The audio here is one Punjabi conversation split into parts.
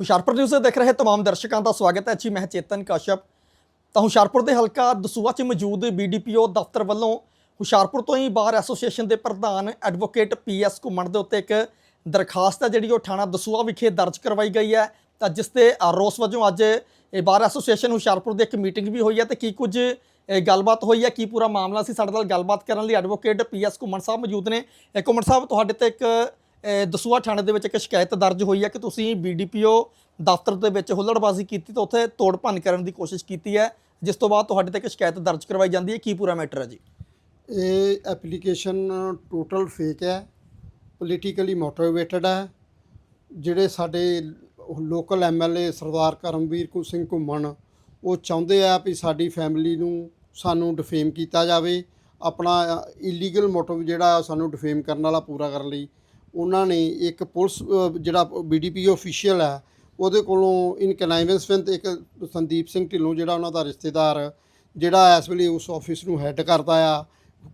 ਹੁਸ਼ਿਆਰਪੁਰ ਨਿਊਜ਼ ਦੇਖ ਰਹੇ तमाम ਦਰਸ਼ਕਾਂ ਦਾ ਸਵਾਗਤ ਹੈ ਜੀ ਮੈਂ ਚੇਤਨ ਕਸ਼ਪ ਤਾਂ ਹੁਸ਼ਿਆਰਪੁਰ ਦੇ ਹਲਕਾ ਦਸੂਆ 'ਚ ਮੌਜੂਦ ਬੀਡੀਪੀਓ ਦਫ਼ਤਰ ਵੱਲੋਂ ਹੁਸ਼ਿਆਰਪੁਰ ਤੋਂ ਹੀ ਬਾਰ ਐਸੋਸੀਏਸ਼ਨ ਦੇ ਪ੍ਰਧਾਨ ਐਡਵੋਕੇਟ ਪੀਐਸ ਘੁੰਮਣ ਦੇ ਉੱਤੇ ਇੱਕ ਦਰਖਾਸਤ ਹੈ ਜਿਹੜੀ ਉਹ ਥਾਣਾ ਦਸੂਆ ਵਿਖੇ ਦਰਜ ਕਰਵਾਈ ਗਈ ਹੈ ਤਾਂ ਜਿਸ ਤੇ ਰੋਸ ਵਜੋਂ ਅੱਜ ਇਹ ਬਾਰ ਐਸੋਸੀਏਸ਼ਨ ਹੁਸ਼ਿਆਰਪੁਰ ਦੀ ਇੱਕ ਮੀਟਿੰਗ ਵੀ ਹੋਈ ਹੈ ਤੇ ਕੀ ਕੁਝ ਇਹ ਗੱਲਬਾਤ ਹੋਈ ਹੈ ਕੀ ਪੂਰਾ ਮਾਮਲਾ ਸੀ ਸਾਡੇ ਨਾਲ ਗੱਲਬਾਤ ਕਰਨ ਲਈ ਐਡਵੋਕੇਟ ਪੀਐਸ ਘੁੰਮਣ ਸਾਹਿਬ ਮੌਜੂਦ ਨੇ ਇਹ ਘੁੰਮਣ ਸਾਹਿਬ ਤੁਹਾਡੇ ਤੇ ਇੱਕ ਦਸੂਆ ਥਾਣੇ ਦੇ ਵਿੱਚ ਇੱਕ ਸ਼ਿਕਾਇਤ ਦਰਜ ਹੋਈ ਹੈ ਕਿ ਤੁਸੀਂ ਬੀਡੀਪੀਓ ਦਫ਼ਤਰ ਦੇ ਵਿੱਚ ਹੁੱਲੜਬਾਜ਼ੀ ਕੀਤੀ ਤੇ ਉੱਥੇ ਤੋੜ ਭੰਨ ਕਰਨ ਦੀ ਕੋਸ਼ਿਸ਼ ਕੀਤੀ ਹੈ। ਜਿਸ ਤੋਂ ਬਾਅਦ ਤੁਹਾਡੇ ਤੇ ਇੱਕ ਸ਼ਿਕਾਇਤ ਦਰਜ ਕਰਵਾਈ ਜਾਂਦੀ ਹੈ। ਕੀ ਪੂਰਾ ਮੈਟਰ ਹੈ ਜੀ? ਇਹ ਐਪਲੀਕੇਸ਼ਨ ਟੋਟਲ ਫੇਕ ਹੈ, ਪੋਲੀਟੀਕਲੀ ਮੋਟੀਵੇਟਡ ਹੈ। ਜਿਹੜੇ ਸਾਡੇ ਲੋਕਲ ਐਮਐਲਏ ਸਰਦਾਰ ਕਰਮਵੀਰ ਕੁ, ਸਿੰਘ ਘੁੰਮਣ, ਉਹ ਚਾਹੁੰਦੇ ਆ ਵੀ ਸਾਡੀ ਫੈਮਿਲੀ ਨੂੰ ਸਾਨੂੰ ਡਿਫੇਮ ਕੀਤਾ ਜਾਵੇ। ਆਪਣਾ ਇਲੀਗਲ ਮੋਟਿਵ ਜਿਹੜਾ ਸਾਨੂੰ ਡਿਫੇਮ ਕਰਨ ਵਾਲਾ ਪੂਰਾ ਕਰਨ ਲਈ। ਉਹਨਾਂ ਨੇ ਇੱਕ ਪੁਲਿਸ ਅ, ਜਿਹੜਾ ਬੀਡੀਪੀ ਅਫੀਸ਼ੀਅਲ ਹੈ ਉਹਦੇ ਕੋਲੋਂ ਇਨ ਕਨਾਈਵੈਂਸ ਵਿਦ ਇੱਕ ਸੰਦੀਪ ਸਿੰਘ ਢਿੱਲੋਂ ਜਿਹੜਾ ਉਹਨਾਂ ਦਾ ਰਿਸ਼ਤੇਦਾਰ ਜਿਹੜਾ ਇਸ ਵੇਲੇ ਉਸ ਆਫਿਸ ਨੂੰ ਹੈੱਡ ਕਰਦਾ ਆ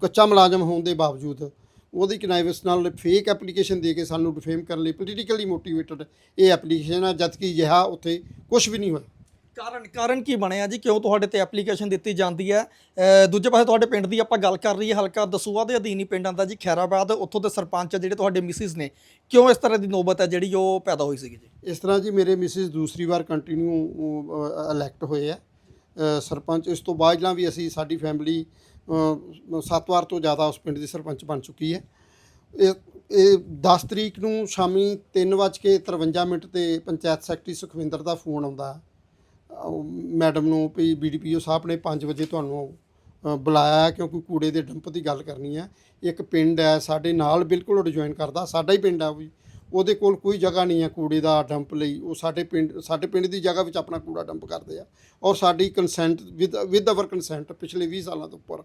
ਕੱਚਾ ਮੁਲਾਜ਼ਮ ਹੋਣ ਦੇ ਬਾਵਜੂਦ ਉਹਦੀ ਕਨਾਈਵੈਂਸ ਨਾਲ ਫੇਕ ਐਪਲੀਕੇਸ਼ਨ ਦੇ ਕੇ ਸਾਨੂੰ ਡਿਫੇਮ ਕਰਨ ਲਈ ਪੋਲੀਟੀਕਲੀ ਮੋਟੀਵੇਟਡ ਇਹ ਐਪਲੀਕੇਸ਼ਨ ਆ ਜਦਕਿ ਜਿਹਾ ਉੱਥੇ ਕੁਝ ਵੀ ਨਹੀਂ ਹੋਇਆ। ਕਾਰਨ ਕਾਰਨ ਕੀ ਬਣਿਆ ਜੀ? ਕਿਉਂ ਤੁਹਾਡੇ ਤੇ ਐਪਲੀਕੇਸ਼ਨ ਦਿੱਤੀ ਜਾਂਦੀ ਹੈ? ਦੂਜੇ ਪਾਸੇ ਤੁਹਾਡੇ ਪਿੰਡ ਦੀ ਆਪਾਂ ਗੱਲ ਕਰ ਰਹੀ ਹੈ ਹਲਕਾ ਦਸੂਆ ਦੇ ਅਧੀਨ ਹੀ ਪਿੰਡ ਆਉਂਦਾ ਜੀ, ਖੈਰਾਬਾਦ, ਉੱਥੋਂ ਦੇ ਸਰਪੰਚ ਆ ਜਿਹੜੇ ਤੁਹਾਡੇ ਮਿਸਿਸ ਨੇ। ਕਿਉਂ ਇਸ ਤਰ੍ਹਾਂ ਦੀ ਨੌਬਤ ਹੈ ਜਿਹੜੀ ਉਹ ਪੈਦਾ ਹੋਈ ਸੀਗੀ ਜੀ? ਇਸ ਤਰ੍ਹਾਂ ਜੀ ਮੇਰੇ ਮਿਸਿਸ ਦੂਸਰੀ ਵਾਰ ਕੰਟੀਨਿਊ ਇਲੈਕਟ ਹੋਏ ਆ। ਸਰਪੰਚ, ਇਸ ਤੋਂ ਬਾਅਦ ਜਿਹੜਾ ਵੀ ਅਸੀਂ ਸਾਡੀ ਫੈਮਿਲੀ ਸੱਤ ਵਾਰ ਤੋਂ ਜ਼ਿਆਦਾ ਉਸ ਪਿੰਡ ਦੀ ਸਰਪੰਚ ਬਣ ਚੁੱਕੀ ਹੈ। ਇਹ ਇਹ 10 ਤਰੀਕ ਨੂੰ ਸ਼ਾਮੀ 3:53 ਮਿੰਟ ਤੇ ਪੰਚਾਇਤ ਸੈਕਟਰੀ ਸੁਖਵਿੰਦਰ ਦਾ ਫੋਨ ਆਉਂਦਾ। ਮੈਡਮ ਨੂੰ ਵੀ ਬੀਡੀਪੀਓ ਸਾਹਿਬ ਨੇ 5 ਵਜੇ ਤੁਹਾਨੂੰ ਬੁਲਾਇਆ ਕਿਉਂਕਿ ਕੂੜੇ ਦੇ ਡੰਪ ਦੀ ਗੱਲ ਕਰਨੀ ਹੈ। ਇੱਕ ਪਿੰਡ ਹੈ, ਸਾਡੇ ਨਾਲ ਬਿਲਕੁਲ ਜੁਆਇਨ ਕਰਦਾ, ਸਾਡਾ ਹੀ ਪਿੰਡ ਹੈ ਉਹ ਵੀ। ਉਹਦੇ ਕੋਲ ਕੋਈ ਜਗ੍ਹਾ ਨਹੀਂ ਹੈ ਕੂੜੇ ਦਾ ਡੰਪ ਲਈ। ਉਹ ਸਾਡੇ ਪਿੰਡ ਸਾਡੇ ਪਿੰਡ ਦੀ ਜਗ੍ਹਾ ਵਿੱਚ ਆਪਣਾ ਕੂੜਾ ਡੰਪ ਕਰਦੇ ਆ। ਔਰ ਸਾਡੀ consent with with our consent ਪਿਛਲੇ 20 ਸਾਲਾਂ ਤੋਂ ਉੱਪਰ।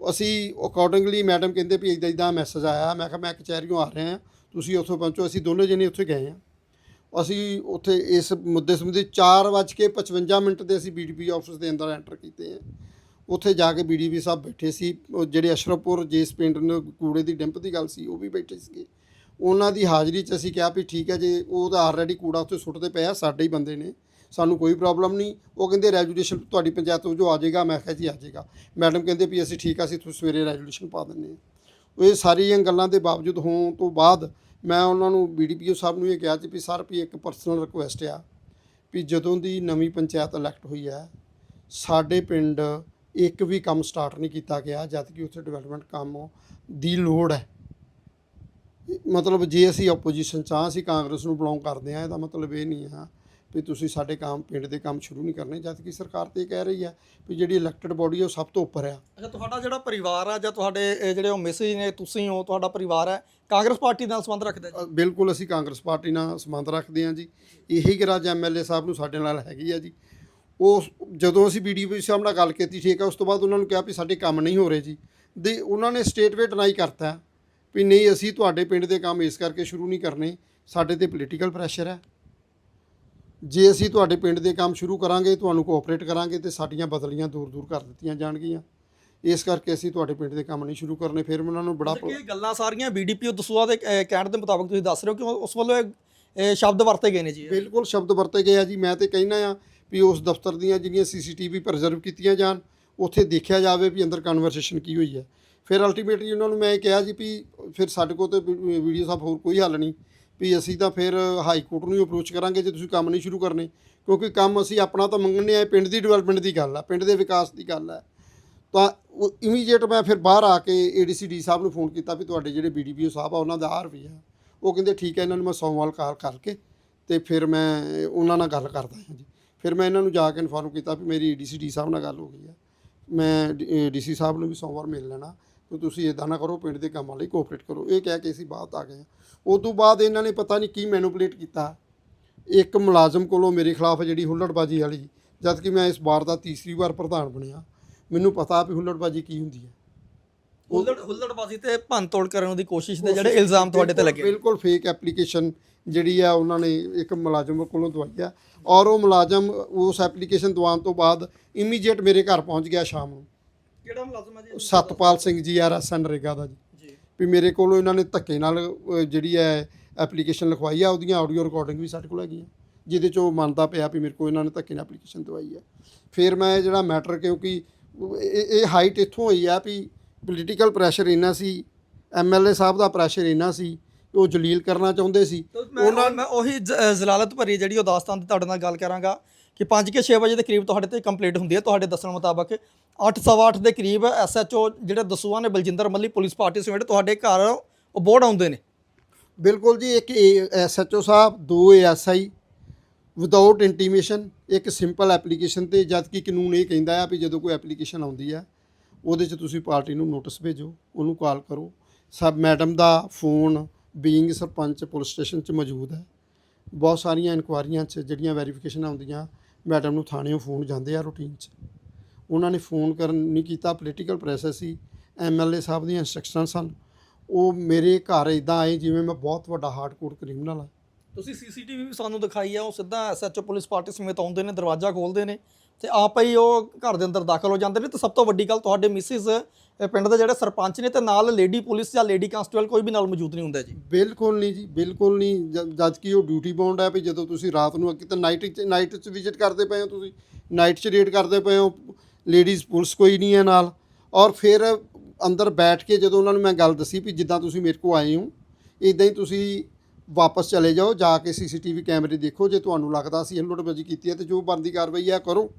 ਅਸੀਂ ਅਕੋਰਡਿੰਗਲੀ ਮੈਡਮ ਕਹਿੰਦੇ ਵੀ ਇਦਾਂ ਇਦਾਂ ਮੈਸੇਜ ਆਇਆ। ਮੈਂ ਕਿਹਾ, ਮੈਂ ਕਚਹਿਰੀਓਂ ਆ ਰਿਹਾ ਤੁਸੀਂ ਉੱਥੋਂ ਪਹੁੰਚੋ। ਅਸੀਂ ਦੋਨੋਂ ਜਣੇ ਉੱਥੇ ਗਏ ਆ ਅਸੀਂ ਉੱਥੇ ਇਸ ਮੁੱਦੇ ਸੰਬੰਧੀ 4:55 ਮਿੰਟ ਦੇ ਅਸੀਂ ਬੀਡੀਪੀ ਆਫਿਸ ਦੇ ਅੰਦਰ ਐਂਟਰ ਕੀਤੇ ਆ। ਉੱਥੇ ਜਾ ਕੇ ਬੀਡੀਪੀ ਸਾਹਿਬ ਬੈਠੇ ਸੀ। ਉਹ ਜਿਹੜੇ ਅਸ਼ਰਫਪੁਰ, ਜਿਸ ਪਿੰਡ ਨੂੰ, ਕੂੜੇ ਦੀ ਡਿੰਪ ਦੀ ਗੱਲ ਸੀ, ਉਹ ਵੀ ਬੈਠੇ ਸੀਗੇ। ਉਹਨਾਂ ਦੀ ਹਾਜ਼ਰੀ 'ਚ ਅਸੀਂ ਕਿਹਾ ਵੀ ਠੀਕ ਹੈ ਜੇ ਉਹ ਤਾਂ ਆਲਰੇਡੀ ਕੂੜਾ ਉੱਥੇ ਸੁੱਟਦੇ ਪਏ ਆ, ਸਾਡੇ ਹੀ ਬੰਦੇ ਨੇ। ਸਾਨੂੰ ਕੋਈ ਪ੍ਰੋਬਲਮ ਨਹੀਂ। ਉਹ ਕਹਿੰਦੇ ਰੈਜੂਲੇਸ਼ਨ ਤੁਹਾਡੀ ਪੰਚਾਇਤ ਤੋਂ ਜੋ ਆ ਜਾਏਗਾ। ਮੈਂ ਕਿਹਾ ਜੀ ਆ ਜਾਏਗਾ। ਮੈਡਮ ਕਹਿੰਦੇ ਵੀ ਅਸੀਂ ਠੀਕ ਆ, ਅਸੀਂ ਤੁਸੀਂ ਸਵੇਰੇ ਰੈਜੂਲੇਸ਼ਨ ਪਾ ਦਿੰਦੇ ਹਾਂ ਉਹ ਇਹ ਸਾਰੀਆਂ ਗੱਲਾਂ ਦੇ ਬਾਵਜੂਦ ਹੋਣ ਤੋਂ ਬਾਅਦ ਮੈਂ ਉਹਨਾਂ ਨੂੰ ਬੀਡੀਪੀਓ ਸਾਹਿਬ ਨੂੰ ਇਹ ਕਿਹਾ ਸੀ ਵੀ ਸਰ ਵੀ ਇੱਕ ਪਰਸਨਲ ਰਿਕੁਐਸਟ ਆ ਵੀ ਜਦੋਂ ਦੀ ਨਵੀਂ ਪੰਚਾਇਤ ਇਲੈਕਟ ਹੋਈ ਹੈ, ਸਾਡੇ ਪਿੰਡ ਇੱਕ ਵੀ ਕੰਮ ਸਟਾਰਟ ਨਹੀਂ ਕੀਤਾ ਗਿਆ, ਜਦ ਕਿ ਉੱਥੇ ਡਿਵੈਲਪਮੈਂਟ ਕੰਮ ਦੀ ਲੋੜ ਹੈ। ਮਤਲਬ ਜੇ ਅਸੀਂ ਆਪੋਜੀਸ਼ਨ ਚਾਹ ਅਸੀਂ ਕਾਂਗਰਸ ਨੂੰ ਬਿਲੋਂਗ ਕਰਦੇ ਆ ਇਹਦਾ ਮਤਲਬ ਇਹ ਨਹੀਂ ਆ ਵੀ ਤੁਸੀਂ ਸਾਡੇ ਕੰਮ ਪਿੰਡ ਦੇ ਕੰਮ ਸ਼ੁਰੂ ਨਹੀਂ ਕਰਨੇ ਜਦ ਕਿ ਸਰਕਾਰ ਤੇ ਕਹਿ ਰਹੀ ਹੈ ਵੀ ਜਿਹੜੀ ਇਲੈਕਟਡ ਬੋਡੀ ਹੈ ਉਹ ਸਭ ਤੋਂ ਉੱਪਰ ਆ। ਅੱਛਾ ਤੁਹਾਡਾ ਜਿਹੜਾ ਪਰਿਵਾਰ ਆ ਜਾਂ ਤੁਹਾਡੇ ਜਿਹੜੇ ਉਹ ਮੈਸੇਜ ਨੇ ਤੁਸੀਂ ਹੋ ਤੁਹਾਡਾ ਪਰਿਵਾਰ ਹੈ ਕਾਂਗਰਸ ਪਾਰਟੀ ਨਾਲ ਸੰਬੰਧ ਰੱਖਦਾ ਜੀ? ਬਿਲਕੁਲ ਅਸੀਂ ਕਾਂਗਰਸ ਪਾਰਟੀ ਨਾਲ ਸੰਬੰਧ ਰੱਖਦੇ ਹਾਂ ਜੀ। ਇਹੀ ਗਰਾਜ ਐਮਐਲਏ ਸਾਹਿਬ ਨੂੰ ਸਾਡੇ ਨਾਲ ਹੈਗੀ ਆ ਜੀ। ਉਹ ਜਦੋਂ ਅਸੀਂ ਬੀਡੀਪੀ ਸਾਹਿਬ ਨਾਲ ਗੱਲ ਕੀਤੀ ਠੀਕ ਹੈ ਉਸ ਤੋਂ ਬਾਅਦ ਉਹਨਾਂ ਨੂੰ ਕਿਹਾ ਵੀ ਸਾਡੇ ਕੰਮ ਨਹੀਂ ਹੋ ਰਹੇ ਜੀ। ਦੇ ਉਹਨਾਂ ਨੇ ਸਟੇਟਵੇ ਡਿਨਾਈ ਕਰਤਾ ਵੀ ਨਹੀਂ ਅਸੀਂ ਤੁਹਾਡੇ ਪਿੰਡ ਦੇ ਕੰਮ ਇਸ ਕਰਕੇ ਸ਼ੁਰੂ ਨਹੀਂ ਕਰਨੇ। ਸਾਡੇ ਤੇ ਪੋਲੀਟੀਕਲ ਪ੍ਰੈਸ਼ਰ ਹੈ। ਜੇ ਅਸੀਂ ਤੁਹਾਡੇ ਪਿੰਡ ਦੇ ਕੰਮ ਸ਼ੁਰੂ ਕਰਾਂਗੇ ਤੁਹਾਨੂੰ ਕੋਆਪਰੇਟ ਕਰਾਂਗੇ ਤੇ ਸਾਡੀਆਂ ਬਦਲੀਆਂ ਦੂਰ ਦੂਰ ਕਰ ਦਿੱਤੀਆਂ ਜਾਣਗੀਆਂ ਇਸ ਕਰਕੇ ਅਸੀਂ ਤੁਹਾਡੇ ਪਿੰਡ ਦੇ ਕੰਮ ਨਹੀਂ ਸ਼ੁਰੂ ਕਰਨੇ ਫਿਰ ਉਹਨਾਂ ਨੂੰ ਬੜਾ ਕਿ ਇਹ ਗੱਲਾਂ ਸਾਰੀਆਂ ਬੀਡੀਪੀਓ ਦਸੂਆ ਦੇ ਕਹਿਣ ਦੇ ਮੁਤਾਬਕ ਤੁਸੀਂ ਦੱਸ ਰਹੇ ਹੋ ਕਿ ਉਸ ਵੱਲੋਂ ਇਹ ਇਹ ਸ਼ਬਦ ਵਰਤੇ ਗਏ ਨੇ ਜੀ ਬਿਲਕੁਲ ਸ਼ਬਦ ਵਰਤੇ ਗਏ ਆ ਜੀ ਮੈਂ ਤੇ ਕਹਿਣਾ ਆ ਵੀ ਉਸ ਦਫ਼ਤਰ ਦੀਆਂ ਜਿਹੜੀਆਂ ਸੀਸੀਟੀਵੀ ਪ੍ਰੀਜ਼ਰਵ ਕੀਤੀਆਂ ਜਾਣ ਉੱਥੇ ਦੇਖਿਆ ਜਾਵੇ ਵੀ ਅੰਦਰ ਕਨਵਰਸੇਸ਼ਨ ਕੀ ਹੋਈ ਹੈ ਫਿਰ ਅਲਟੀਮੇਟਲੀ ਉਹਨਾਂ ਨੂੰ ਮੈਂ ਇਹ ਕਿਹਾ ਜੀ ਵੀ ਫਿਰ ਸਾਡੇ ਕੋਲ ਤੇ ਵੀਡੀਓ ਸਾਹਿਬ ਹੋਰ ਕੋਈ ਹੱਲ ਨਹੀਂ ਵੀ ਅਸੀਂ ਤਾਂ ਫਿਰ ਹਾਈ ਕੋਰਟ ਨੂੰ ਹੀ ਅਪਰੋਚ ਕਰਾਂਗੇ ਜੇ ਤੁਸੀਂ ਕੰਮ ਨਹੀਂ ਸ਼ੁਰੂ ਕਰਨੇ। ਕਿਉਂਕਿ ਕੰਮ ਅਸੀਂ ਆਪਣਾ ਤਾਂ ਮੰਗਣੇ ਆ ਪਿੰਡ ਦੀ ਡਿਵੈਲਪਮੈਂਟ ਦੀ ਗੱਲ ਆ, ਪਿੰਡ ਦੇ ਵਿਕਾਸ ਦੀ ਗੱਲ ਹੈ ਤਾਂ ਇਮੀਡੀਏਟ ਮੈਂ ਫਿਰ ਬਾਹਰ ਆ ਕੇ ਏਡੀਸੀਡੀ ਸਾਹਿਬ ਨੂੰ ਫੋਨ ਕੀਤਾ ਵੀ ਤੁਹਾਡੇ ਜਿਹੜੇ ਬੀਡੀਪੀਓ ਸਾਹਿਬ ਆ, ਉਹਨਾਂ ਦਾ ਆਰ ਵੀ ਆ ਉਹ ਕਹਿੰਦੇ, ਠੀਕ ਹੈ ਇਹਨਾਂ ਨੂੰ ਮੈਂ ਸੋਮਵਾਰ ਕਾਲ ਕਰਕੇ ਤੇ ਫਿਰ ਮੈਂ ਉਹਨਾਂ ਨਾਲ ਗੱਲ ਕਰਦਾ ਹਾਂ ਜੀ। ਫਿਰ ਮੈਂ ਇਹਨਾਂ ਨੂੰ ਜਾ ਕੇ ਇਨਫੋਰਮ ਕੀਤਾ ਵੀ ਮੇਰੀ ਡੀਸੀਡੀ ਸਾਹਿਬ ਨਾਲ ਗੱਲ ਹੋ ਗਈ ਹੈ ਮੈਂ ਡੀਸੀ ਸਾਹਿਬ ਨੂੰ ਵੀ ਸੋਮਵਾਰ ਮਿਲ ਲੈਣਾ। ਕਿ ਤੁਸੀਂ ਇਦਾਂ ਨਾ ਕਰੋ ਪਿੰਡ ਦੇ ਕੰਮਾਂ ਲਈ ਕੋਆਪਰੇਟ ਕਰੋ। ਇਹ ਕਹਿ ਕੇ ਅਸੀਂ ਬਾਅਦ ਆ ਗਏ ਉਸ ਤੋਂ ਬਾਅਦ ਇਹਨਾਂ ਨੇ ਪਤਾ ਨਹੀਂ ਕੀ ਮੈਨੂਪੂਲੇਟ ਕੀਤਾ। ਇੱਕ ਮੁਲਾਜ਼ਮ ਕੋਲੋਂ ਮੇਰੇ ਖਿਲਾਫ ਜਿਹੜੀ ਹੁੱਲੜਬਾਜੀ ਵਾਲੀ ਜਦ ਕਿ ਮੈਂ ਇਸ ਵਾਰ ਦਾ ਤੀਸਰੀ ਵਾਰ ਪ੍ਰਧਾਨ ਬਣਿਆ। ਮੈਨੂੰ ਪਤਾ ਵੀ ਹੁੱਲੜਬਾਜੀ ਕੀ ਹੁੰਦੀ ਹੈ। ਹੁੱਲੜ ਹੁੱਲੜਬਾਜ਼ੀ ਤੇ ਭੰਨ ਤੋੜ ਕਰਨ ਦੀ ਕੋਸ਼ਿਸ਼ ਦੇ ਜਿਹੜੇ ਇਲਜ਼ਾਮ ਤੁਹਾਡੇ ਤੇ ਲੱਗੇ। ਬਿਲਕੁਲ ਫੇਕ ਐਪਲੀਕੇਸ਼ਨ ਜਿਹੜੀ ਆ ਉਹਨਾਂ ਨੇ ਇੱਕ ਮੁਲਾਜ਼ਮ ਕੋਲੋਂ ਦਵਾਈ ਆ। ਔਰ ਉਹ ਮੁਲਾਜ਼ਮ ਉਸ ਐਪਲੀਕੇਸ਼ਨ ਦਵਾਉਣ ਤੋਂ ਬਾਅਦ ਇਮੀਡੀਏਟ ਮੇਰੇ ਘਰ ਪਹੁੰਚ ਗਿਆ ਸ਼ਾਮ ਨੂੰ। ਕਿਹੜਾ ਮੁਲਾਜ਼ਮ ਹੈ ਜੀ? ਸਤਪਾਲ ਸਿੰਘ ਜੀ ਆਰ ਐਸ ਨਰੇਗਾ ਦਾ ਜੀ। ਵੀ ਮੇਰੇ ਕੋਲੋਂ ਇਹਨਾਂ ਨੇ ਧੱਕੇ ਨਾਲ ਅਹ, ਜਿਹੜੀ ਹੈ ਐਪਲੀਕੇਸ਼ਨ ਲਿਖਵਾਈ ਆ ਉਹਦੀਆਂ ਆਡੀਓ ਰਿਕਾਰਡਿੰਗ ਵੀ ਸਾਡੇ ਕੋਲ ਹੈਗੀ ਆ ਜਿਹਦੇ 'ਚ ਉਹ ਮੰਨਦਾ ਪਿਆ ਵੀ ਮੇਰੇ ਕੋਲ ਇਹਨਾਂ ਨੇ ਧੱਕੇ ਨਾਲ ਐਪਲੀਕੇਸ਼ਨ ਦਵਾਈ ਹੈ ਫਿਰ ਮੈਂ ਇਹ ਜਿਹੜਾ ਮੈਟਰ ਕਿਉਂਕਿ ਇਹ ਇਹ ਹਾਈਟ ਇੱਥੋਂ ਹੋਈ ਆ ਵੀ ਪੋਲੀਟੀਕਲ ਪ੍ਰੈਸ਼ਰ ਇੰਨਾ ਸੀ ਐਮਐਲਏ ਸਾਹਿਬ ਦਾ ਪ੍ਰੈਸ਼ਰ ਇੰਨਾ ਸੀ ਉਹ ਜਲੀਲ ਕਰਨਾ ਚਾਹੁੰਦੇ ਸੀ। ਉਹਨਾਂ ਮੈਂ ਉਹੀ ਜ- ਅ, ਜ਼ਲਾਲਤ ਭਰੀ ਜਿਹੜੀ ਉਹ ਦਾਸਤਾਨ ਦੀ ਤੁਹਾਡੇ ਨਾਲ ਗੱਲ ਕਰਾਂਗਾ। ਕਿ 5 ਕੇ 6 ਵਜੇ ਦੇ ਕਰੀਬ ਤੁਹਾਡੇ ਤੇ ਕੰਪਲੀਟ ਹੁੰਦੀ ਹੈ, ਤੁਹਾਡੇ ਦੱਸਣ ਮੁਤਾਬਕ। 8:08 ਦੇ ਕਰੀਬ ਐਸਐਚਓ ਜਿਹੜੇ ਦਸੂਆ ਨੇ, ਬਲਜਿੰਦਰ ਮੱਲੀ, ਪੁਲਿਸ ਪਾਰਟੀ ਸਮੇਤ ਤੁਹਾਡੇ ਘਰ ਉਹ ਬੋਰਡ ਆਉਂਦੇ ਨੇ। ਬਿਲਕੁਲ ਜੀ, ਇੱਕ ਐਸਐਚਓ ਸਾਹਿਬ, ਦੋ ਏਐਸਆਈ ਵਿਦਆਊਟ ਇੰਟੀਮੇਸ਼ਨ ਇੱਕ ਸਿੰਪਲ ਐਪਲੀਕੇਸ਼ਨ ਤੇ ਜਦ ਕਿ ਕਾਨੂੰਨ ਇਹ ਕਹਿੰਦਾ ਆ ਵੀ ਜਦੋਂ ਕੋਈ ਐਪਲੀਕੇਸ਼ਨ ਆਉਂਦੀ ਆ, ਉਹਦੇ 'ਚ ਤੁਸੀਂ ਪਾਰਟੀ ਨੂੰ ਨੋਟਿਸ ਭੇਜੋ, ਉਹਨੂੰ ਕਾਲ ਕਰੋ। ਸਬ ਮੈਡਮ ਦਾ phone being sarpanch, police station 'ਚ ਮੌਜੂਦ ਹੈ। ਬਹੁਤ ਸਾਰੀਆਂ ਇਨਕੁਆਰੀਆਂ 'ਚ ਜਿਹੜੀਆਂ ਵੈਰੀਫਿਕੇਸ਼ਨ ਆਉਂਦੀਆਂ ਮੈਡਮ ਨੂੰ ਥਾਣੇੋਂ ਫੋਨ ਜਾਂਦੇ ਆ ਰੂਟੀਨ 'ਚ। ਉਹਨਾਂ ਨੇ ਫੋਨ ਕਰਨ ਨਹੀਂ ਕੀਤਾ ਪੋਲੀਟੀਕਲ ਪ੍ਰੈਸ਼ਰ ਸੀ ਐਮਐਲਏ ਸਾਹਿਬ ਦੀਆਂ ਇਨਸਟਰਕਸ਼ਨ ਸਨ। ਉਹ ਮੇਰੇ ਘਰ ਇਦਾਂ ਆਏ, ਜਿਵੇਂ ਮੈਂ ਬਹੁਤ ਵੱਡਾ ਹਾਰਡਕੋਰ ਕ੍ਰਿਮੀਨਲ ਆ। ਤੁਸੀਂ ਸੀਸੀਟੀਵੀ ਵੀ ਸਾਨੂੰ ਦਿਖਾਈ ਆ, ਉਹ ਸਿੱਧਾ ਐਸਐਚਓ ਪੁਲਿਸ ਪਾਰਟੀ ਸਮੇਤ ਆਉਂਦੇ ਨੇ, ਦਰਵਾਜ਼ਾ ਖੋਲਦੇ ਨੇ। ਤੇ ਆਪ ਹੀ ਉਹ ਘਰ ਦੇ ਅੰਦਰ ਦਾਖਲ ਹੋ ਜਾਂਦੇ ਨੇ। ਤੇ ਸਭ ਤੋਂ ਵੱਡੀ ਗੱਲ ਤੁਹਾਡੇ ਮਿਸਿਸ ਪਿੰਡ ਦੇ ਜਿਹੜੇ ਸਰਪੰਚ ਨੇ ਤੇ ਨਾਲ ਲੇਡੀ ਪੁਲਿਸ ਜਾਂ ਲੇਡੀ ਕਾਂਸਟੇਬਲ ਕੋਈ ਵੀ ਨਾਲ ਮੌਜੂਦ ਨਹੀਂ ਹੁੰਦਾ ਜੀ। ਬਿਲਕੁਲ ਨਹੀਂ ਜੀ, ਬਿਲਕੁਲ ਨਹੀਂ। ਜ- ਜਦ ਕਿ ਉਹ ਡਿਊਟੀ ਬਾਉਂਡ ਹੈ ਵੀ ਜਦੋਂ ਤੁਸੀਂ ਰਾਤ ਨੂੰ ਕਿਤੇ ਨਾਈਟ 'ਚ ਨਾਈਟ 'ਚ ਵਿਜ਼ਿਟ ਕਰਦੇ ਪਏ ਹੋ ਤੁਸੀਂ ਨਾਈਟ 'ਚ ਰੇਡ ਕਰਦੇ ਪਏ ਹੋ ਲੇਡੀਜ਼ ਪੁਲਿਸ ਕੋਈ ਨਹੀਂ ਹੈ ਨਾਲ। ਔਰ ਫਿਰ ਅੰਦਰ ਬੈਠ ਕੇ ਜਦੋਂ ਉਹਨਾਂ ਨੂੰ ਮੈਂ ਗੱਲ ਦੱਸੀ ਵੀ ਜਿੱਦਾਂ ਤੁਸੀਂ ਮੇਰੇ ਕੋਲ ਆਏ ਹੋ ਇਦਾਂ ਹੀ ਤੁਸੀਂ ਵਾਪਸ ਚਲੇ ਜਾਓ, ਜਾ ਕੇ ਸੀਸੀਟੀਵੀ ਕੈਮਰੇ ਦੇਖੋ, ਜੇ ਤੁਹਾਨੂੰ ਲੱਗਦਾ ਸੀ ਹੱਲੋੜਬਾਜੀ ਕੀਤੀ ਹੈ ਤੇ ਜੋ ਬਣਦੀ ਕਾਰਵਾਈ ਹੈ ਕਰੋ।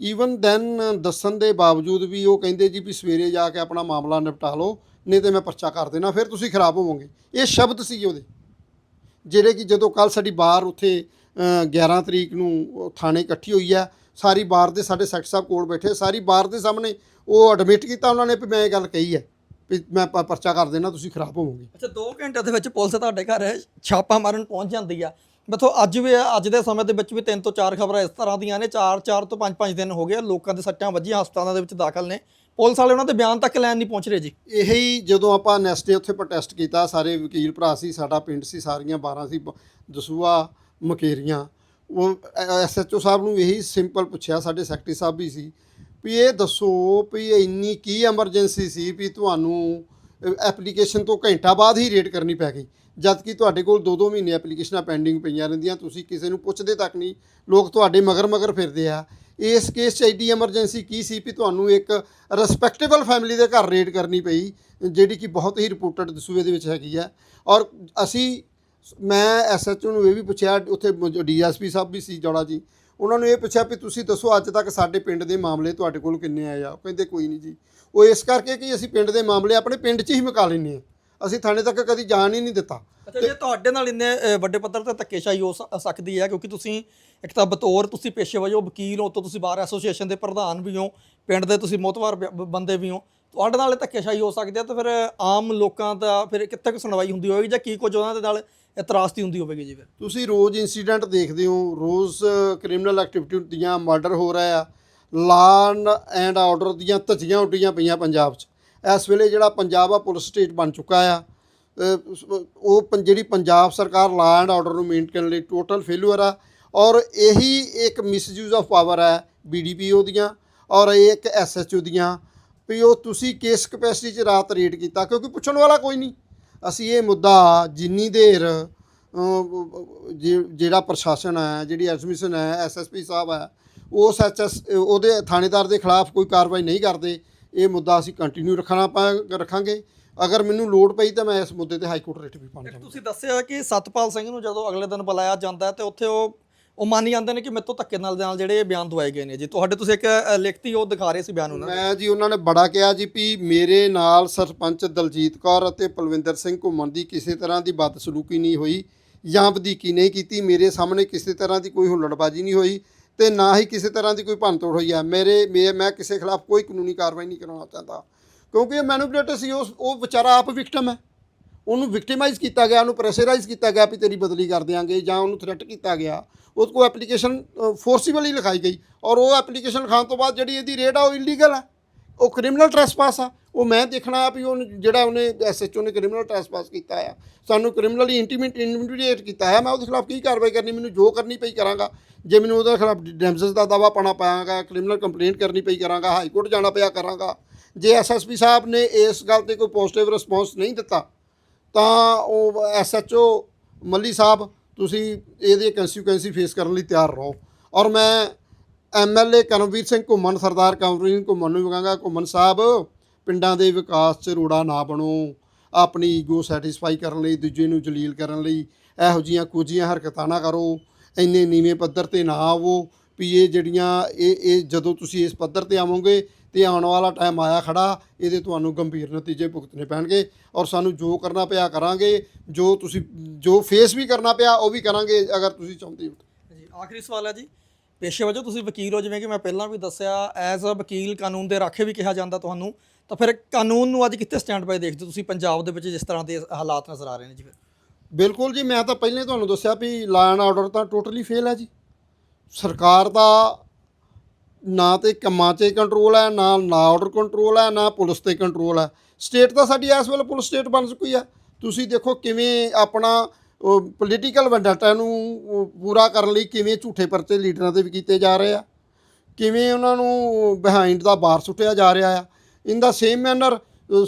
ਈਵਨ ਦੈਨ ਦੱਸਣ ਦੇ ਬਾਵਜੂਦ ਵੀ ਉਹ ਕਹਿੰਦੇ ਜੀ ਵੀ ਸਵੇਰੇ ਜਾ ਕੇ ਆਪਣਾ ਮਾਮਲਾ ਨਿਪਟਾ ਲਓ ਨਹੀਂ ਤੇ ਮੈਂ ਪਰਚਾ ਕਰ ਦੇਣਾ ਫਿਰ ਤੁਸੀਂ ਖਰਾਬ ਹੋਵੋਗੇ। ਇਹ ਸ਼ਬਦ ਸੀ ਉਹਦੇ। ਜਿਹੜੇ ਕਿ ਜਦੋਂ ਕੱਲ ਸਾਡੀ ਬਾਰ ਉੱਥੇ ਅ, 11 ਤਰੀਕ ਨੂੰ ਥਾਣੇ ਇਕੱਠੀ ਹੋਈ ਆ ਸਾਰੀ ਬਾਰ ਦੇ ਸਾਡੇ ਸੈਕਟਰ ਸਾਹਿਬ ਕੋਲ ਬੈਠੇ ਸਾਰੀ ਬਾਰ ਦੇ ਸਾਹਮਣੇ ਉਹ ਐਡਮਿਟ ਕੀਤਾ ਉਹਨਾਂ ਨੇ ਵੀ ਮੈਂ ਇਹ ਗੱਲ ਕਹੀ ਹੈ ਵੀ ਮੈਂ ਪਰਚਾ ਕਰ ਦੇਣਾ ਤੁਸੀਂ ਖਰਾਬ ਹੋਵੋਗੇ। ਅੱਛਾ 2 ਘੰਟੇ ਦੇ ਵਿੱਚ ਪੁਲਿਸ ਤੁਹਾਡੇ ਘਰ ਛਾਪਾ ਮਾਰਨ ਪਹੁੰਚ ਜਾਂਦੀ ਆ। ਮੈਥੋਂ ਅੱਜ ਵੀ ਅੱਜ ਦੇ ਸਮੇਂ ਦੇ ਵਿੱਚ ਵੀ ਤਿੰਨ ਤੋਂ ਚਾਰ ਖਬਰਾਂ ਇਸ ਤਰ੍ਹਾਂ ਦੀਆਂ ਨੇ, ਚਾਰ ਚਾਰ ਤੋਂ ਪੰਜ ਪੰਜ ਦਿਨ ਹੋ ਗਏ ਲੋਕਾਂ ਦੇ ਸੱਟਾਂ ਵੱਜੀਆਂ, ਹਸਪਤਾਲਾਂ ਦੇ ਵਿੱਚ ਦਾਖਲ ਨੇ। ਪੁਲਿਸ ਵਾਲੇ ਉਹਨਾਂ ਦੇ ਬਿਆਨ ਤੱਕ ਲੈਣ ਨਹੀਂ ਪਹੁੰਚ ਰਹੇ ਜੀ। ਇਹੀ ਜਦੋਂ ਆਪਾਂ ਨੈਕਸਟ ਡੇ ਉੱਥੇ ਪ੍ਰੋਟੈਸਟ ਕੀਤਾ, ਸਾਰੇ ਵਕੀਲ ਭਰਾ ਸੀ, ਸਾਡਾ ਪਿੰਡ ਸੀ, ਸਾਰੀਆਂ 12 ਸੀ, ਬ- ਦਸੂਆ, ਮਕੇਰੀਆਂ। ਉਹ ਐਸਐਚਓ ਸਾਹਿਬ ਨੂੰ ਇਹੀ ਸਿੰਪਲ ਪੁੱਛਿਆ, ਸਾਡੇ ਸੈਕਟਰੀ ਸਾਹਿਬ ਵੀ ਸੀ, ਵੀ ਇਹ ਦੱਸੋ ਵੀ ਇੰਨੀ ਕੀ ਐਮਰਜੈਂਸੀ ਸੀ ਵੀ ਤੁਹਾਨੂੰ ਐਪਲੀਕੇਸ਼ਨ ਤੋਂ ਘੰਟਾ ਬਾਅਦ ਹੀ ਰੇਟ ਕਰਨੀ ਪੈ ਗਈ। ਜਦ ਕਿ ਤੁਹਾਡੇ ਕੋਲ 2-2 ਮਹੀਨੇ ਐਪਲੀਕੇਸ਼ਨਾਂ ਪੈਂਡਿੰਗ ਪਈਆਂ ਰਹਿੰਦੀਆਂ, ਤੁਸੀਂ ਕਿਸੇ ਨੂੰ ਪੁੱਛਦੇ ਤੱਕ ਨਹੀਂ। ਲੋਕ ਤੁਹਾਡੇ ਮਗਰ ਮਗਰ ਫਿਰਦੇ ਆ। ਇਸ ਕੇਸ 'ਚ ਐਡੀ ਐਮਰਜੈਂਸੀ ਕੀ ਸੀ ਵੀ ਤੁਹਾਨੂੰ ਇੱਕ ਰਿਸਪੈਕਟੇਬਲ ਫੈਮਿਲੀ ਦੇ ਘਰ ਰੇਡ ਕਰਨੀ ਪਈ, ਜਿਹੜੀ ਕਿ ਬਹੁਤ ਹੀ ਰਿਪੋਰਟਡ ਦਸੂਏ ਦੇ ਵਿੱਚ ਹੈਗੀ ਆ। ਔਰ ਅਸੀਂ ਮੈਂ ਐਸਐਚਓ ਨੂੰ ਇਹ ਵੀ ਪੁੱਛਿਆ, ਉੱਥੇ ਡੀਐਸਪੀ ਸਾਹਿਬ ਵੀ ਸੀ ਜੋੜਾ ਜੀ, ਉਹਨਾਂ ਨੂੰ ਇਹ ਪੁੱਛਿਆ ਵੀ ਤੁਸੀਂ ਦੱਸੋ ਅੱਜ ਤੱਕ ਸਾਡੇ ਪਿੰਡ ਦੇ ਮਾਮਲੇ ਤੁਹਾਡੇ ਕੋਲ ਕਿੰਨੇ ਆਏ ਆ? ਉਹ ਕਹਿੰਦੇ ਕੋਈ ਨਹੀਂ ਜੀ। ਉਹ ਇਸ ਕਰਕੇ ਕਿ ਅਸੀਂ ਪਿੰਡ ਦੇ ਮਾਮਲੇ ਆਪਣੇ ਪਿੰਡ 'ਚ ਹੀ ਮੁਕਾ ਲੈਂਦੇ ਆ ਅਸੀਂ ਥਾਣੇ ਤੱਕ ਕਦੀ ਜਾਣ ਹੀ ਨਹੀਂ ਦਿੱਤਾ। ਅੱਛਾ, ਜੇ ਤੁਹਾਡੇ ਨਾਲ ਇੰਨੇ ਵੱਡੇ ਪੱਧਰ ਤੇ ਧੱਕੇਸ਼ਾਹੀ ਹੋ ਸਕਦੀ ਹੈ, ਕਿਉਂਕਿ ਤੁਸੀਂ ਇੱਕ ਤਾਂ ਬਤੌਰ ਤੁਸੀਂ ਪੇਸ਼ੇ ਵਜੋਂ ਵਕੀਲ ਹੋ, ਤੋਂ ਤੁਸੀਂ ਬਾਰ ਐਸੋਸੀਏਸ਼ਨ ਦੇ ਪ੍ਰਧਾਨ ਵੀ ਹੋ, ਪਿੰਡ ਦੇ ਤੁਸੀਂ ਮੋਤਵਾਰ ਬੰਦੇ ਵੀ ਹੋ ਤੁਹਾਡੇ ਨਾਲ ਇਹ ਧੱਕੇਸ਼ਾਹੀ ਹੋ ਸਕਦੀ ਹੈ ਤਾਂ ਫਿਰ ਆਮ ਲੋਕਾਂ ਦਾ ਫਿਰ ਕਿੱਥੇ ਕੁ ਸੁਣਵਾਈ ਹੁੰਦੀ ਹੋਵੇਗੀ ਜਾਂ ਕੀ ਕੁਝ ਉਹਨਾਂ ਦੇ ਨਾਲ ਇਤਰਾਜ਼ਤੀ ਹੁੰਦੀ ਹੋਵੇਗੀ ਜੀ ਫਿਰ? ਤੁਸੀਂ ਰੋਜ਼ ਇਨਸੀਡੈਂਟ ਦੇਖਦੇ ਹੋ, ਰੋਜ਼ ਕ੍ਰਿਮੀਨਲ ਐਕਟੀਵਿਟੀ ਦੀਆਂ ਮਰਡਰ ਹੋ ਰਿਹਾ ਆ ਲਾਨ ਐਂਡ ਆਰਡਰ ਦੀਆਂ ਧੱਜੀਆਂ ਉੱਡੀਆਂ ਪਈਆਂ ਪੰਜਾਬ 'ਚ। ਇਸ ਵੇਲੇ ਜਿਹੜਾ ਪੰਜਾਬ ਆ, ਪੁਲਿਸ ਸਟੇਟ ਬਣ ਚੁੱਕਾ ਆ। ਉਹ ਪੰ- ਜਿਹੜੀ ਪੰਜਾਬ ਸਰਕਾਰ ਲਾ ਐਂਡ ਆਰਡਰ ਨੂੰ ਮੇਨਟੇਨ ਕਰਨ ਲਈ ਟੋਟਲ ਫੇਲੂਅਰ ਆ, ਔਰ ਇਹੀ ਇੱਕ ਮਿਸਯੂਜ਼ ਆਫ ਪਾਵਰ ਹੈ ਬੀਡੀਪੀਓ ਦੀਆਂ, ਔਰ ਇਹ ਇੱਕ ਐਸਐਚਓ ਦੀਆਂ ਵੀ ਉਹ ਤੁਸੀਂ ਕਿਸ ਕਪੈਸਿਟੀ 'ਚ ਰਾਤ ਰੇਡ ਕੀਤਾ? ਕਿਉਂਕਿ ਪੁੱਛਣ ਵਾਲਾ ਕੋਈ ਨਹੀਂ। ਅਸੀਂ ਇਹ ਮੁੱਦਾ ਜਿੰਨੀ ਦੇਰ ਜਿਹੜਾ ਪ੍ਰਸ਼ਾਸਨ ਹੈ ਜਿਹੜੀ ਐਡਮਿਸ਼ਨ ਹੈ ਐਸਐਸਪੀ ਸਾਹਿਬ ਹੈ ਉਸ ਐਚਐਸ ਉਹਦੇ ਥਾਣੇਦਾਰ ਦੇ ਖਿਲਾਫ ਕੋਈ ਕਾਰਵਾਈ ਨਹੀਂ ਕਰਦੇ ਇਹ ਮੁੱਦਾ ਅਸੀਂ ਕੰਟੀਨਿਊ ਰੱਖਣਾ ਪਾ- ਰੱਖਾਂਗੇ। ਅਗਰ ਮੈਨੂੰ ਲੋੜ ਪਈ ਤਾਂ ਮੈਂ ਇਸ ਮੁੱਦੇ ਤੇ ਹਾਈ ਕੋਰਟ ਰਿਟ ਵੀ ਇੱਕ ਤੁਸੀਂ ਦੱਸਿਆ ਕਿ ਸਤਪਾਲ ਸਿੰਘ ਨੂੰ ਜਦੋਂ ਅਗਲੇ ਦਿਨ ਬੁਲਾਇਆ ਜਾਂਦਾ ਤੇ ਉੱਥੇ ਉਹ ਉਹ ਮੰਨ ਜਾਂਦੇ ਨੇ ਕਿ ਮੇਰੇ ਤੋਂ ਧੱਕੇ ਨਾਲ ਦੇ ਨਾਲ ਜਿਹੜੇ ਬਿਆਨ ਦਵਾਏ ਗਏ ਨੇ ਜੀ। ਤੁਹਾਡੇ ਤੁਸੀਂ ਇੱਕ ਅ, ਲਿਖਤੀ ਉਹ ਦਿਖਾ ਰਹੇ ਸੀ ਬਿਆਨ ਉਹਨਾਂ ਦਾ। ਮੈਂ ਜੀ ਉਹਨਾਂ ਨੇ ਬੜਾ ਕਿਹਾ ਜੀ ਵੀ ਮੇਰੇ ਨਾਲ ਸਰਪੰਚ ਦਲਜੀਤ ਕੌਰ ਅਤੇ ਪਲਵਿੰਦਰ ਸਿੰਘ ਘੁੰਮਣ ਦੀ ਕਿਸੇ ਤਰ੍ਹਾਂ ਦੀ ਬਦਸਲੂਕੀ ਨਹੀਂ ਹੋਈ ਜਾਂ ਵਧੀਕੀ ਨਹੀਂ ਕੀਤੀ। ਮੇਰੇ ਸਾਹਮਣੇ ਕਿਸੇ ਤਰ੍ਹਾਂ ਦੀ ਕੋਈ ਹੁੱਲੜਬਾਜੀ ਨਹੀਂ ਹੋਈ ਤੇ ਨਾ ਹੀ ਕਿਸੇ ਤਰ੍ਹਾਂ ਦੀ ਕੋਈ ਭੰਨਤੋੜ ਹੋਈ ਹੈ। ਮੇਰੇ ਮੇ- ਮੈਂ ਕਿਸੇ ਖਿਲਾਫ ਕੋਈ ਕਾਨੂੰਨੀ ਕਾਰਵਾਈ ਨਹੀਂ ਕਰਾਉਣਾ ਚਾਹੁੰਦਾ। ਕਿਉਂਕਿ ਇਹ ਮੈਨੂਪਲੇਟਰ ਸੀ ਉਸ ਉਹ ਵਿਚਾਰਾ ਆਪ ਵਿਕਟਮ ਹੈ। ਉਹਨੂੰ ਵਿਕਟੀਮਾਈਜ਼ ਕੀਤਾ ਗਿਆ, ਉਹਨੂੰ ਪ੍ਰੈਸ਼ਰਾਈਜ਼ ਕੀਤਾ ਗਿਆ ਵੀ ਤੇਰੀ ਬਦਲੀ ਕਰ ਦਿਆਂਗੇ ਜਾਂ ਉਹਨੂੰ ਥ੍ਰੈਟ ਕੀਤਾ ਗਿਆ। ਉਹਦੇ ਕੋਲ ਐਪਲੀਕੇਸ਼ਨ ਫੋਰਸੀਬਲੀ ਲਿਖਾਈ ਗਈ। ਔਰ ਉਹ ਐਪਲੀਕੇਸ਼ਨ ਲਿਖਾਉਣ ਤੋਂ ਬਾਅਦ ਜਿਹੜੀ ਇਹਦੀ ਰੇਟ ਆ ਉਹ ਇਲੀਗਲ ਆ। ਉਹ ਕ੍ਰਿਮੀਨਲ ਟ੍ਰੈਸਪਾਸ ਆ। ਉਹ ਮੈਂ ਦੇਖਣਾ ਆ ਵੀ ਉਹ ਜਿਹੜਾ ਉਹਨੇ ਐਸਐਚਓ ਨੇ ਕ੍ਰਿਮੀਨਲ ਟ੍ਰੈਸਪਾਸ ਕੀਤਾ ਆ। ਸਾਨੂੰ ਕ੍ਰਿਮੀਨਲੀ ਇੰਟੀਮੇਟ ਇੰਟੀਮੀਡੀਏਟ ਕੀਤਾ ਹੈ ਮੈਂ ਉਹਦੇ ਖਿਲਾਫ ਕੀ ਕਾਰਵਾਈ ਕਰਨੀ? ਮੈਨੂੰ ਜੋ ਕਰਨੀ ਪਈ ਕਰਾਂਗਾ। ਜੇ ਮੈਨੂੰ ਉਹਦੇ ਖਿਲਾਫ ਡੈਮੇਜਸ ਦਾ ਦਾਵਾ ਪਾਣਾ ਪਾਵਾਂਗਾ ਕ੍ਰਿਮੀਨਲ ਕੰਪਲੇਂਟ ਕਰਨੀ ਪਈ ਕਰਾਂਗਾ ਹਾਈ ਕੋਰਟ ਜਾਣਾ ਪਿਆ ਕਰਾਂਗਾ। ਜੇ ਐਸਐਸਪੀ ਸਾਹਿਬ ਨੇ ਇਸ ਗੱਲ ਤੇ ਕੋਈ ਪੋਜ਼ਿਟਿਵ ਰਿਸਪੌਂਸ ਨਹੀਂ ਦਿੱਤਾ ਤਾਂ ਉਹ ਐਸਐਚਓ ਮੱਲੀ ਸਾਹਿਬ, ਤੁਸੀਂ ਇਹਦੇ ਕੰਸੀਕੁਐਂਸੀ ਫੇਸ ਕਰਨ ਲਈ ਤਿਆਰ ਰਹੋ। ਔਰ ਮੈਂ ਐਮਐਲਏ ਕਰਮਵੀਰ ਸਿੰਘ ਘੁੰਮਣ, ਸਰਦਾਰ ਕਰਮਵੀਰ ਸਿੰਘ ਘੁੰਮਣ ਨੂੰ ਕਹਾਂਗਾ, ਘੁੰਮਣ ਸਾਹਿਬ, ਪਿੰਡਾਂ ਦੇ ਵਿਕਾਸ 'ਚ ਰੋੜਾ ਨਾ ਬਣੋ। ਆਪਣੀ ਈਗੋ ਸੈਟੀਸਫਾਈ ਕਰਨ ਲਈ, ਦੂਜੇ ਨੂੰ ਜਲੀਲ ਕਰਨ ਲਈ ਇਹੋ ਜੀਆਂ ਕੁਝੀਆਂ ਹਰਕਤਾਂ ਨਾ ਕਰੋ। ਇੰਨੇ ਨੀਵੇਂ ਪੱਧਰ ਤੇ ਨਾ ਆਵੋ। ਵੀ ਇਹ ਜਿਹੜੀਆਂ, ਇਹ ਇਹ ਜਦੋਂ ਤੁਸੀਂ ਇਸ ਪੱਧਰ ਤੇ ਆਵੋਗੇ ਤੇ ਆਉਣ ਵਾਲਾ ਟਾਈਮ ਆਇਆ ਖੜਾ ਇਹਦੇ ਤੁਹਾਨੂੰ ਗੰਭੀਰ ਨਤੀਜੇ ਭੁਗਤਣੇ ਪੈਣਗੇ ਔਰ ਸਾਨੂੰ ਜੋ ਕਰਨਾ ਪਿਆ ਕਰਾਂਗੇ ਜੋ ਤੁਸੀਂ ਜੋ ਫੇਸ ਵੀ ਕਰਨਾ ਪਿਆ ਉਹ ਵੀ ਕਰਾਂਗੇ ਅਗਰ ਤੁਸੀਂ ਚਾਹੁੰਦੇ ਹੋ ਜੀ ਆਖਰੀ ਸਵਾਲ ਹੈ ਜੀ। ਪੇਸ਼ੇ ਵਜੋਂ ਤੁਸੀਂ ਵਕੀਲ ਹੋ ਜਿਵੇਂ ਕਿ ਮੈਂ ਪਹਿਲਾਂ ਵੀ ਦੱਸਿਆ ਐਜ਼ ਅ ਵਕੀਲ ਕਾਨੂੰਨ ਦੇ ਰਾਖੇ ਵੀ ਕਿਹਾ ਜਾਂਦਾ ਤੁਹਾਨੂੰ ਤਾਂ ਫਿਰ ਕਾਨੂੰਨ ਨੂੰ ਅੱਜ ਕਿੱਥੇ ਸਟੈਂਡ ਬਾਈ ਦੇਖਦੇ ਹੋ ਤੁਸੀਂ? ਪੰਜਾਬ ਦੇ ਵਿੱਚ ਜਿਸ ਤਰ੍ਹਾਂ ਦੇ ਹਾਲਾਤ ਨਜ਼ਰ ਆ ਰਹੇ ਨੇ ਜੀ ਫਿਰ। ਬਿਲਕੁਲ ਜੀ ਮੈਂ ਤਾਂ ਪਹਿਲੇ ਤੁਹਾਨੂੰ ਦੱਸਿਆ ਵੀ ਲਾ ਐਂਡ ਆਰਡਰ ਤਾਂ ਟੋਟਲੀ ਫੇਲ ਹੈ ਜੀ। ਸਰਕਾਰ ਦਾ ਨਾ ਤੇ ਕੰਮਾਂ 'ਚ ਕੰਟਰੋਲ ਹੈ, ਨਾ ਨਾ ਆਰਡਰ ਕੰਟਰੋਲ ਹੈ, ਨਾ ਪੁਲਿਸ ਤੇ ਕੰਟਰੋਲ ਹੈ। ਸਟੇਟ ਤਾਂ ਸਾਡੀ ਇਸ ਵੇਲੇ ਪੁਲਿਸ ਸਟੇਟ ਬਣ ਚੁੱਕੀ ਹੈ। ਤੁਸੀਂ ਦੇਖੋ ਕਿਵੇਂ ਆਪਣਾ ਪੋਲੀਟੀਕਲ ਵੈਂਡਾਟਾ ਨੂੰ ਪੂਰਾ ਕਰਨ ਲਈ ਕਿਵੇਂ ਝੂਠੇ ਪਰਚੇ ਲੀਡਰਾਂ ਤੇ ਵੀ ਕੀਤੇ ਜਾ ਰਹੇ ਆ। ਕਿਵੇਂ ਉਹਨਾਂ ਨੂੰ ਬਿਹਾਈਂਡ ਦਾ ਬਾਰ ਸੁੱਟਿਆ ਜਾ ਰਿਹਾ ਆ। ਇਨ ਦਾ ਸੇਮ ਮੈਨਰ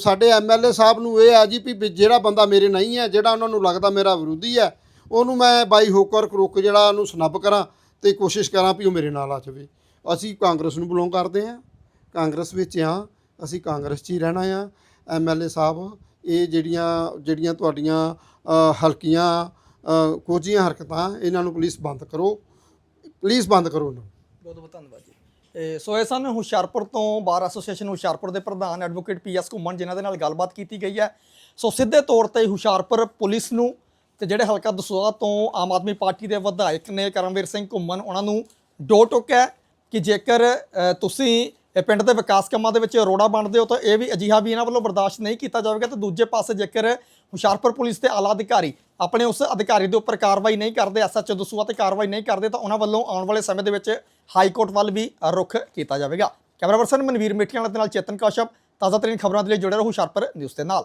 ਸਾਡੇ ਐਮਐਲਏ ਸਾਹਿਬ ਨੂੰ ਇਹ ਆ ਜੀ ਵੀ ਜਿਹੜਾ ਬੰਦਾ ਮੇਰੇ ਨਹੀਂ ਹੈ, ਜਿਹੜਾ ਉਹਨਾਂ ਨੂੰ ਲੱਗਦਾ ਮੇਰਾ ਵਿਰੋਧੀ ਹੈ, ਉਹਨੂੰ ਮੈਂ ਬਾਈ ਹੋਕਰ ਕਰੁੱਕ ਜਿਹੜਾ ਉਹਨੂੰ ਸਨੱਬ ਕਰਾਂ ਤੇ ਕੋਸ਼ਿਸ਼ ਕਰਾਂ ਵੀ ਉਹ ਮੇਰੇ ਨਾਲ ਆ ਜਾਵੇ। ਅਸੀਂ ਕਾਂਗਰਸ ਨੂੰ ਬਿਲੋਂਗ ਕਰਦੇ ਹਾਂ ਕਾਂਗਰਸ ਵਿੱਚ ਆ ਅਸੀਂ ਕਾਂਗਰਸ 'ਚ ਹੀ ਰਹਿਣਾ ਆ। ਐਮਐਲਏ ਸਾਹਿਬ ਇਹ ਜਿਹੜੀਆਂ ਜਿਹੜੀਆਂ ਤੁਹਾਡੀਆਂ ਹਲਕੀਆਂ ਅ, ਕੋਝੀਆਂ ਹਰਕਤਾਂ ਇਹਨਾਂ ਨੂੰ ਪੁਲਿਸ ਬੰਦ ਕਰੋ। ਪਲੀਜ਼ ਬੰਦ ਕਰੋ ਇਹਨਾਂ ਬਹੁਤ ਬਹੁਤ ਧੰਨਵਾਦ ਜੀ। ਇਹ ਸੋ ਇਹ ਸਨ ਹੁਸ਼ਿਆਰਪੁਰ ਤੋਂ ਬਾਰ ਐਸੋਸੀਏਸ਼ਨ ਹੁਸ਼ਿਆਰਪੁਰ ਦੇ ਪ੍ਰਧਾਨ ਐਡਵੋਕੇਟ ਪੀਐਸ ਘੁੰਮਣ ਜਿਨ੍ਹਾਂ ਦੇ ਨਾਲ ਗੱਲਬਾਤ ਕੀਤੀ ਗਈ ਹੈ। ਸੋ ਸਿੱਧੇ ਤੌਰ ਤੇ ਹੁਸ਼ਿਆਰਪੁਰ ਪੁਲਿਸ ਨੂੰ ਤੇ ਜਿਹੜੇ ਹਲਕਾ ਦਸੂਹਾ ਤੋਂ ਆਮ ਆਦਮੀ ਪਾਰਟੀ ਦੇ ਵਿਧਾਇਕ ਨੇ ਕਰਮਵੀਰ ਸਿੰਘ ਘੁੰਮਣ ਉਹਨਾਂ ਨੂੰ ਡੋ ਟੋਕਿਆ ਕਿ ਜੇਕਰ ਤੁਸੀਂ ਪਿੰਡ ਦੇ ਵਿਕਾਸ ਕੰਮਾਂ ਦੇ ਵਿੱਚ ਰੋੜਾ ਬਣਦੇ ਹੋ ਤਾਂ ਇਹ ਵੀ ਅਜਿਹਾ ਵੀ ਇਹਨਾਂ ਵੱਲੋਂ ਬਰਦਾਸ਼ਤ ਨਹੀਂ ਕੀਤਾ ਜਾਵੇਗਾ ਤੇ ਦੂਜੇ ਪਾਸੇ ਜੇਕਰ ਹੁਸ਼ਿਆਰਪੁਰ ਪੁਲਿਸ ਦੇ ਆਲਾ ਅਧਿਕਾਰੀ ਆਪਣੇ ਉਸ ਅਧਿਕਾਰੀ ਦੇ ਉੱਪਰ ਕਾਰਵਾਈ ਨਹੀਂ ਕਰਦੇ ਐਸਐਚਓ ਦਸੂਹਾ ਤੇ ਕਾਰਵਾਈ ਨਹੀਂ ਕਰਦੇ ਤਾਂ ਉਹਨਾਂ ਵੱਲੋਂ ਆਉਣ ਵਾਲੇ ਸਮੇਂ ਦੇ ਵਿੱਚ ਹਾਈ ਕੋਰਟ ਵੱਲ ਵੀ ਰੁਖ ਕੀਤਾ ਜਾਵੇਗਾ। ਕੈਮਰਾ ਪਰਸਨ ਮਨਵੀਰ ਮੇਠੀਆਣਾ ਦੇ ਨਾਲ ਚੇਤਨ ਕੌਸ਼ਪ, ਤਾਜ਼ਾ ਤਰੀਨ ਖਬਰਾਂ ਦੇ ਲਈ ਜੁੜੇ ਰਹੋ ਹੁਸ਼ਿਆਰਪੁਰ ਨਿਊਜ਼ ਦੇ ਨਾਲ।